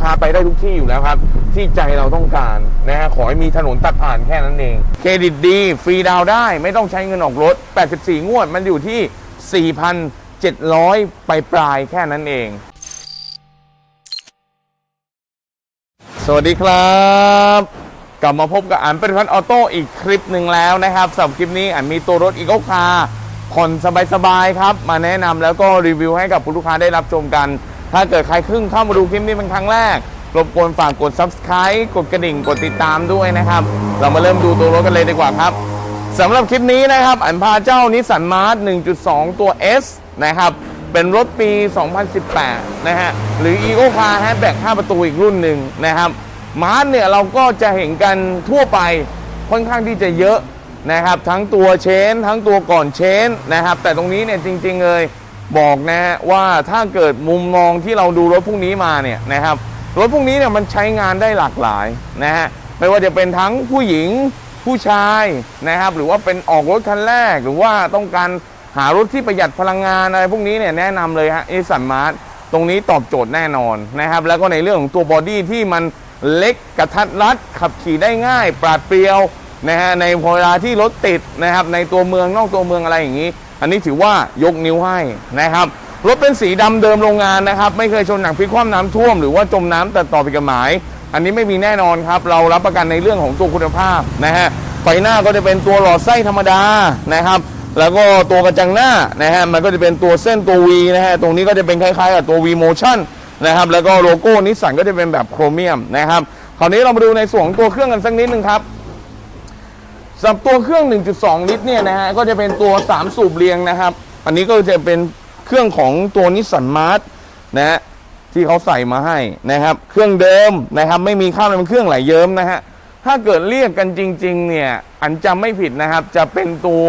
ค้าไปได้ทุกที่อยู่แล้วครับ ที่ใจเราต้องการนะฮะขอให้มีถนนตัดผ่านแค่นั้นเอง เครดิตดีฟรีดาวได้ไม่ต้องใช้เงินออกรถ 84 งวดมันอยู่ที่ 4,700 ไปปลายแค่นั้นเอง สวัสดีครับ กลับมาพบกับอันเป็นพันออโต้อีกคลิปหนึ่งแล้วนะครับสำหรับคลิปนี้อันมีตัวรถอีโกคาร์ผ่อนสบายๆครับ มาแนะนำแล้วก็รีวิวให้กับคุณลูกค้าได้รับชมกัน ถ้าเกิดใครเพิ่งเข้ามาดูคลิปนี้เป็นครั้งแรกรบกวนฝากกด subscribe กดกระดิ่ง กดติดตามด้วยนะครับ เรามาเริ่มดูตัวรถกันเลยดีกว่าครับสำหรับคลิปนี้นะครับ อันพาเจ้านิสสันมาร์ท1.2 ตัว S นะครับ เป็นรถปี 2018 นะฮะ หรือ Eco Car Hatchback 5 ประตูอีกรุ่นหนึ่งนะครับ มาร์ทเนี่ยเราก็จะเห็นกันทั่วไปค่อนข้างที่จะเยอะนะครับ ทั้งตัวเชน ทั้งตัวก่อนเชนนะครับ แต่ตรงนี้เนี่ยจริง ๆ เลย บอกนะฮะว่าถ้าเกิดมุมมองที่เราดูรถพวกนี้มาเนี่ยนะครับรถพวกนี้เนี่ยมันใช้งานได้หลากหลายนะฮะไม่ว่าจะเป็นทั้งผู้หญิงผู้ชายนะครับหรือว่าเป็นออกรถคันแรก หรือว่าต้องการหารถที่ประหยัดพลังงานอะไรพวกนี้เนี่ยแนะนำเลยฮะนิสสันมาร์ทตรงนี้ตอบโจทย์แน่นอนนะครับแล้วก็ในเรื่องของตัวบอดี้ที่มันเล็กกระทัดรัดขับขี่ได้ง่าย ปราดเปรียวนะฮะในเวลาที่รถติดนะครับในตัวเมืองนอกตัวเมืองอะไรอย่างนี้ อันนี้ถือว่ายกนิ้วให้นะครับรถเป็นสีดำเดิมโรงงานนะครับ ไม่เคยชนหนักพลิกคว่ำน้ำท่วมหรือว่าจมน้ำแต่ต่อผิดกฎหมาย อันนี้ไม่มีแน่นอนครับ เรารับประกันในเรื่องของตัวคุณภาพนะฮะไฟหน้าก็จะเป็นตัวหลอดไส้ธรรมดานะครับ แล้วก็ตัวกระจังหน้านะฮะมันก็จะเป็นตัวเส้นตัว V นะฮะตรงนี้ก็จะเป็นคล้ายๆกับตัว V Motion นะครับแล้วก็โลโก้นิสสันก็จะเป็นแบบโครเมียมนะครับคราวนี้เรามาดูในส่วนของตัวเครื่องกันสักนิดนึงครับ สำหรับตัวเครื่อง 1.2 ลิตรเนี่ยนะฮะก็จะเป็นตัว 3 สูบเรียงนะครับ อันนี้ก็จะเป็นเครื่องของตัวนิสสันมาร์ทนะฮะที่เขาใส่มาให้นะครับ เครื่องเดิมนะครับ ไม่มีข้าวเป็นเครื่องไหลเยิ้มนะฮะถ้าเกิดเรียกกันจริง ๆ เนี่ย อันจำไม่ผิดนะครับ จะเป็นตัว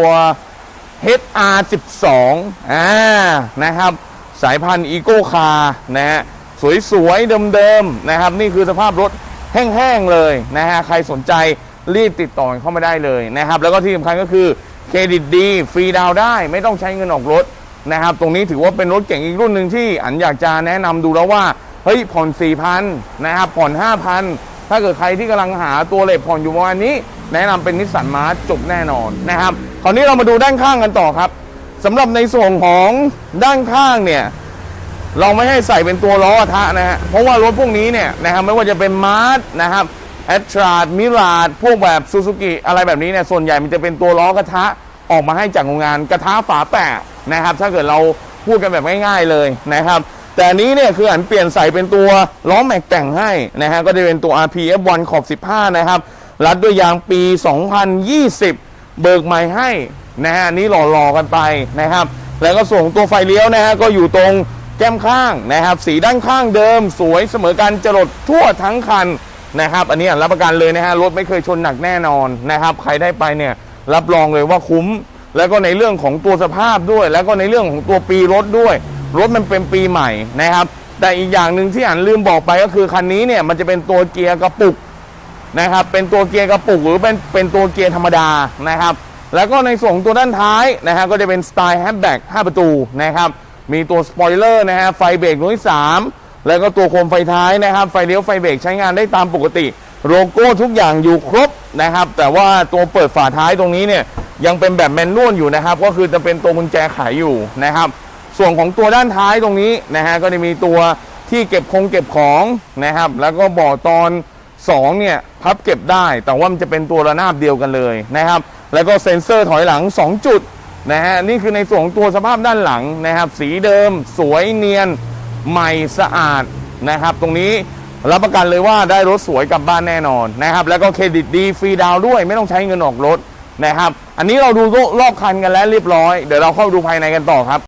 HR12 อ่านะครับ สายพันธุ์อีโก้คาร์นะฮะสวยๆเดิมๆนะครับ นี่คือสภาพรถแห้งๆเลยนะฮะใครสนใจ รีบติดต่อเข้ามาได้เลยนะครับ แล้วก็ที่สำคัญก็คือเครดิตดีฟรีดาวได้ ไม่ต้องใช้เงินออกรถนะครับ ตรงนี้ถือว่าเป็นรถเก่งอีกรุ่นหนึ่งที่อันอยากจะแนะนำดูแล้วว่าเฮ้ยผ่อน4,000นนะครับผ่อน5,000ถ้าเกิดใครที่กำลังหาตัวเลทผ่อนอยู่ประมาณนี้ แนะนำเป็นนิสสันมาร์จบแน่นอนนะครับคราวนี้เรามาดูด้านข้างกันต่อครับสำหรับในส่วนของด้านข้างเนี่ยเราไม่ให้ใส่เป็นตัวล้อกระทะนะฮะเพราะว่ารถพวกนี้เนี่ยนะครับไม่ว่าจะเป็นมาร์ทนะครับ แอตราดมิราดพวกแบบซูซูกิอะไรแบบนี้เนี่ยส่วนใหญ่มันจะเป็นตัวล้อกระทะออกมาให้จากโรงงานกระทะฝาแปะนะครับ ถ้าเกิดเราพูดกันแบบง่ายๆเลยนะครับ แต่อันนี้เนี่ยคืออันเปลี่ยนใส่เป็นตัวล้อแม็กแต่งให้นะฮะก็จะเป็นตัว RPF1 ขอบ 15 นะครับ รัดด้วยยางปี 2020 เบิกใหม่ให้นะฮะนี้หล่อๆกันไปนะครับ แล้วก็ส่งตัวไฟเลี้ยวนะฮะก็อยู่ตรงแก้มข้างนะครับ สีด้านข้างเดิม สวยเสมอกันจรดทั่วทั้งคัน นะครับ อันนี้รับประกันเลยนะฮะรถไม่เคยชนหนักแน่นอนนะครับ ใครได้ไปเนี่ยรับรองเลยว่าคุ้ม แล้วก็ในเรื่องของตัวสภาพด้วย แล้วก็ในเรื่องของตัวปีรถด้วย รถมันเป็นปีใหม่นะครับ แต่อีกอย่างหนึ่งที่อ่านลืมบอกไปก็คือคันนี้เนี่ยมันจะเป็นตัวเกียร์กระปุกนะครับ เป็นตัวเกียร์กระปุกหรือเป็นเป็นตัวเกียร์ธรรมดานะครับ แล้วก็ในส่วนของตัวด้านท้ายนะฮะก็จะเป็นสไตล์แฮชแบ็ก5ประตูนะครับ มีตัวสปอยเลอร์นะฮะไฟเบรกรุ่นที่3 แล้วก็ตัวโคมไฟท้ายนะครับ ไฟเลี้ยวไฟเบรกใช้งานได้ตามปกติ โลโก้ทุกอย่างอยู่ครบนะครับ แต่ว่าตัวเปิดฝาท้ายตรงนี้เนี่ยยังเป็นแบบแมนนวลอยู่นะครับ ก็คือจะเป็นตัวกุญแจไขอยู่นะครับ ส่วนของตัวด้านท้ายตรงนี้นะฮะก็จะมีตัวที่เก็บคงเก็บของนะครับ แล้วก็บ่อตอน2เนี่ยพับเก็บได้ แต่ว่ามันจะเป็นตัวระนาบเดียวกันเลยนะครับ แล้วก็เซ็นเซอร์ถอยหลัง 2 จุดนะฮะนี่คือในส่วนของตัวสภาพด้านหลังนะครับ สีเดิม สวยเนียน ใหม่สะอาดนะครับ ตรงนี้รับประกันเลยว่าได้รถสวยกลับบ้านแน่นอนนะครับ แล้วก็เครดิตดีฟรีดาวด้วย ไม่ต้องใช้เงินออกรถนะครับ อันนี้เราดูรอบคันกันแล้วเรียบร้อย เดี๋ยวเราเข้าดูภายในกันต่อครับ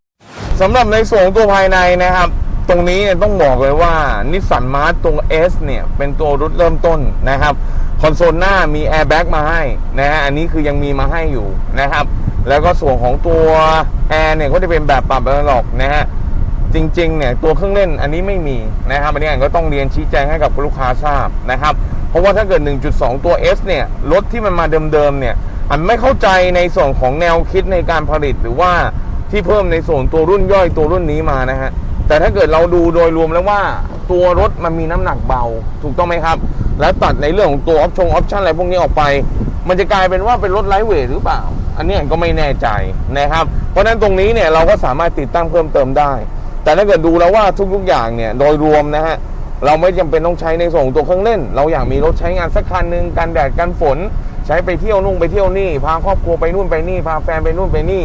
สำหรับในส่วนของตัวภายในนะครับ ตรงนี้เนี่ยต้องบอกเลยว่านิสสันมาร์ตตัว S เนี่ยเป็นตัวรุ่นเริ่มต้นนะครับคอนโซลหน้ามีแอร์แบ็กมาให้นะฮะอันนี้คือยังมีมาให้อยู่นะครับ แล้วก็ส่วนของตัวแอร์เนี่ยก็จะเป็นแบบปรับระดับนะฮะ จริงๆเนี่ยตัวเครื่องเล่นอันนี้ไม่มีนะครับอันนี้อันก็ต้องเรียนชี้แจงให้กับลูกค้าทราบนะครับ เพราะว่าถ้าเกิด 1.2 ตัว S เนี่ยรถที่มันมาเดิมๆเนี่ยอันไม่เข้าใจในส่วนของแนวคิดในการผลิตหรือว่าที่เพิ่มในส่วนตัวรุ่นย่อยตัวรุ่นนี้มานะฮะแต่ถ้าเกิดเราดูโดยรวมแล้วว่าตัวรถมันมีน้ำหนักเบา ถูกต้องไหมครับ แล้วตัดในเรื่องของตัวออปชั่นออปชั่นอะไรพวกนี้ออกไป มันจะกลายเป็นว่าเป็นรถไลท์เวทหรือเปล่า อันนี้อันก็ไม่แน่ใจนะครับ เพราะฉะนั้นตรงนี้เนี่ยเราก็สามารถติดตั้งเพิ่มเติมได้ แต่ถ้าเกิดดูแล้วว่าทุกๆอย่างเนี่ยโดยรวมนะฮะเราไม่จำเป็นต้องใช้ในส่วนของตัวเครื่องเล่น เราอยากมีรถใช้งานสักคันหนึ่งกันแดดกันฝน ใช้ไปเที่ยวนู่นไปเที่ยวนี่ พาครอบครัวไปนู่นไปนี่ พาแฟนไปนู่นไปนี่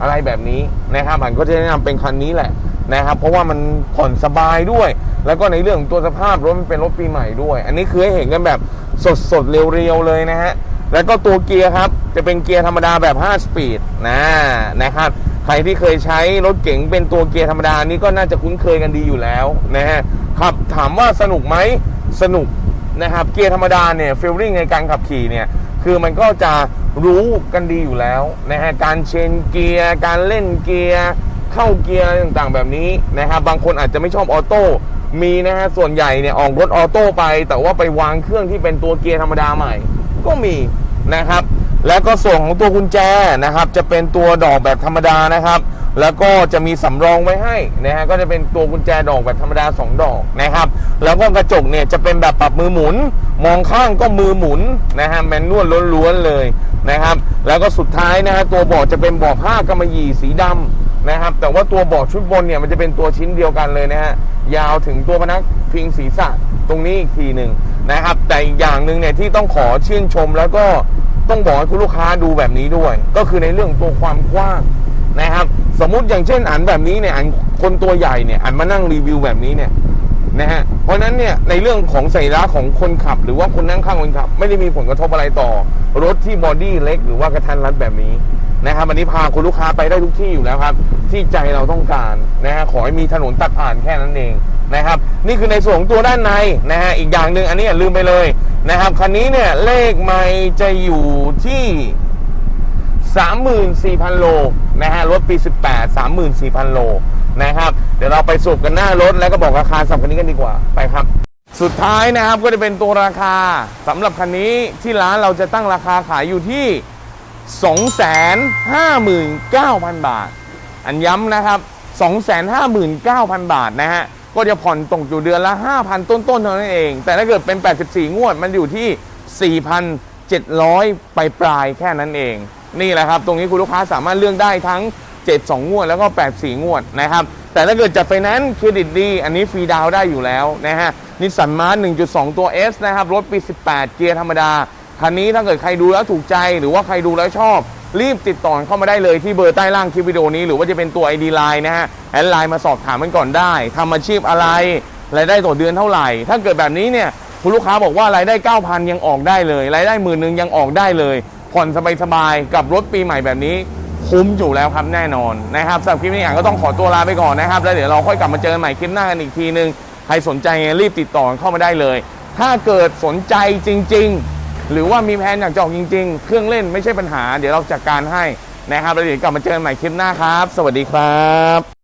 อะไรแบบนี้นะครับอันก็จะแนะนำเป็นคันนี้แหละนะครับ เพราะว่ามันผ่อนสบายด้วย แล้วก็ในเรื่องของตัวสภาพรถมันเป็นรถปีใหม่ด้วย อันนี้คือให้เห็นกันแบบสดสดๆเรียวๆเลยนะฮะแล้วก็ตัวเกียร์ครับจะเป็นเกียร์ธรรมดาแบบ 5 สปีดนะนะครับ ใครที่เคยใช้รถเก๋งเป็นตัวเกียร์ธรรมดานี่ก็น่าจะคุ้นเคยกันดีอยู่แล้วนะฮะครับถามว่าสนุกไหมสนุกนะครับเกียร์ธรรมดาเนี่ยฟีลลิ่งในการขับขี่เนี่ยคือมันก็จะรู้กันดีอยู่แล้วนะฮะการเชนเกียร์การเล่นเกียร์เข้าเกียร์อะไรต่างๆ แบบนี้นะครับบางคนอาจจะไม่ชอบออโต้มีนะฮะส่วนใหญ่เนี่ยออกรถออโต้ไป แต่ว่าไปวางเครื่องที่เป็นตัวเกียร์ธรรมดาใหม่ ก็มีนะครับ แล้วก็ส่วนของตัวกุญแจนะครับ จะเป็นตัวดอกแบบธรรมดานะครับ แล้วก็จะมีสำรองไว้ให้นะฮะก็จะเป็นตัวกุญแจดอกแบบธรรมดา 2 ดอกนะครับ แล้วก็กระจกเนี่ยจะเป็นแบบปรับมือหมุน มองข้างก็มือหมุนนะฮะแมนนวลล้วนๆเลยนะครับ แล้วก็สุดท้ายนะฮะตัวเบาะจะเป็นเบาะผ้ากำมะหยี่สีดำนะครับ แต่ว่าตัวเบาะชุดบนเนี่ยมันจะเป็นตัวชิ้นเดียวกันเลยนะฮะยาวถึงตัวพนักพิงศีรษะตรงนี้อีกทีหนึ่งนะครับ แต่อีกอย่างหนึ่งเนี่ยที่ต้องขอชื่นชมแล้วก็ ต้องบอกให้คุณลูกค้าดูแบบนี้ด้วย ก็คือในเรื่องตัวความกว้างนะครับ สมมุติอย่างเช่นอันแบบนี้เนี่ยอันคนตัวใหญ่เนี่ยอันมานั่งรีวิวแบบนี้เนี่ยนะฮะเพราะนั้นเนี่ยในเรื่องของใส่ร้าของคนขับ หรือว่าคนนั่งข้างคนขับ ไม่ได้มีผลกระทบอะไรต่อ รถที่บอดี้เล็ก หรือว่ากระทันรัดแบบนี้ นะครับวันนี้พาคุณลูกค้าไปได้ทุกที่อยู่แล้วครับ ที่ใจเราต้องการนะฮะขอให้มีถนนตัดผ่านแค่นั้นเองนะครับ นี่คือในส่วนของตัวด้านในนะฮะอีกอย่างหนึ่งอันนี้ลืมไปเลยนะครับคันนี้เนี่ยเลขไม่จะอยู่ที่34,000 โลนะฮะรถปี 18 34,000 โลนะครับเดี๋ยวเราไปสรุปกันหน้ารถแล้วก็บอกราคาสำหรับคันนี้กันดีกว่าไปครับ สุดท้ายนะครับก็จะเป็นตัวราคาสำหรับคันนี้ที่ร้านเราจะตั้งราคาขายอยู่ที่ 259,000 บาท อันย้ำนะครับ 259,000 บาทนะฮะ ก็จะผ่อนตกอยู่เดือนละ 5,000 ต้นๆเท่านั้นเอง แต่ถ้าเกิดเป็น 84 งวดมันอยู่ที่ 4,700ปลายปลายๆแค่นั้นเอง นี่แหละครับ ตรงนี้คุณลูกค้าสามารถเลือกได้ทั้ง 72 งวดแล้วก็ 84 งวดนะครับ แต่ถ้าเกิดจัดไฟแนนซ์เครดิตดี อันนี้ฟรีดาวน์ได้อยู่แล้วนะฮะนิสสันมาร์1.2 ตัว S นะครับ รถปี 18 เกียร์ธรรมดา คันนี้ถ้าเกิดใครดูแล้วถูกใจหรือว่าใครดูแล้วชอบ รีบติดต่อเข้ามาได้เลยที่เบอร์ใต้ล่างคลิปวิดีโอนี้หรือว่าจะเป็นตัว ID Line นะฮะแอดไลน์มาสอบถามกันก่อนได้ทำอาชีพอะไรรายได้ต่อเดือนเท่าไหร่ ถ้าเกิดแบบนี้เนี่ยคุณลูกค้าบอกว่ารายได้ 9,000 ยังออกได้เลย รายได้หมื่นหนึ่งยังออกได้เลย ผ่อนสบายๆ กับรถปีใหม่แบบนี้ คุ้มอยู่แล้วครับแน่นอนนะครับสำหรับคลิปนี้อ่านก็ต้องขอตัวลาไปก่อนนะครับ แล้วเดี๋ยวเราค่อยกลับมาเจอกันใหม่คลิปหน้ากันอีกทีนึง ใครสนใจรีบติดต่อเข้ามาได้เลย ถ้าเกิดสนใจจริง ๆ หรือว่ามีแผนอยากจะออกจริง ๆ เครื่องเล่นไม่ใช่ปัญหา เดี๋ยวเราจัดการให้นะครับแล้วเดี๋ยวกลับมาเจอกันใหม่คลิปหน้าครับ สวัสดีครับ